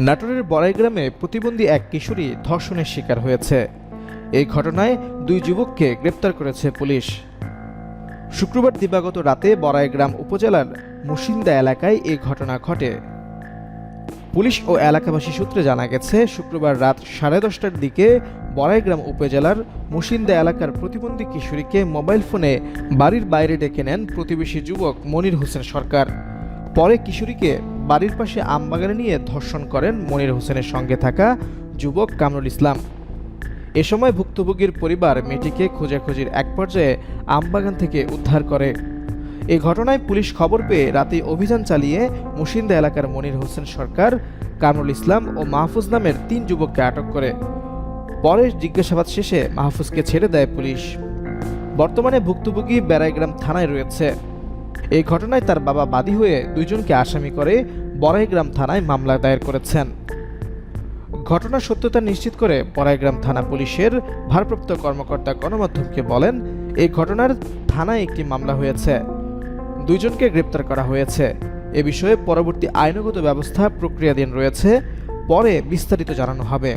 নাটোরের বড়াই গ্রামে প্রতিবন্ধী এক কিশোরী ধর্ষণের শিকার হয়েছে। এই ঘটনায় দুই যুবককে গ্রেপ্তার করেছে পুলিশ। শুক্রবার দিবাগত রাতে বড়াইগ্রাম উপজেলার মুসিন্দা এলাকায় এই ঘটনা ঘটে। পুলিশ ও এলাকাবাসী সূত্রে জানা গেছে, শুক্রবার রাত সাড়ে দশটার দিকে বড়াইগ্রাম উপজেলার মুসিন্দা এলাকার প্রতিবন্ধী কিশোরীকে মোবাইল ফোনে বাড়ির বাইরে ডেকে নেন প্রতিবেশী যুবক মনির হোসেন সরকার। পরে কিশোরীকে বাড়ির পাশে আমবাগানে নিয়ে ধর্ষণ করেন মনির হোসেনের সঙ্গে থাকা যুবক কামরুল ইসলাম। এ সময় ভুক্তভোগীর পরিবার মেয়েটিকে খোঁজাখুঁজির এক পর্যায়ে আমবাগান থেকে উদ্ধার করে। এ ঘটনায় পুলিশ খবর পেয়ে রাতে অভিযান চালিয়ে মুসিন্দা এলাকার মনির হোসেন সরকার, কামরুল ইসলাম ও মাহফুজ নামের তিন যুবককে আটক করে। পরে জিজ্ঞাসাবাদ শেষে মাহফুজকে ছেড়ে দেয় পুলিশ। বর্তমানে ভুক্তভোগী বেড়াইগ্রাম থানায় রয়েছে। এই ঘটনায় তার বাবা বাদী হয়ে দুইজনকে আসামি করে বড়াইগ্রাম থানায় মামলা দায়ের করেছেন। ঘটনার সত্যতা নিশ্চিত করে বড়াইগ্রাম থানা পুলিশের ভারপ্রাপ্ত কর্মকর্তা গণমাধ্যমকে বলেন, এই ঘটনার থানায় একটি মামলা হয়েছে। দুইজনকে গ্রেপ্তার করা হয়েছে। এ বিষয়ে পরবর্তী আইনগত ব্যবস্থা প্রক্রিয়াধীন রয়েছে। পরে বিস্তারিত জানানো হবে।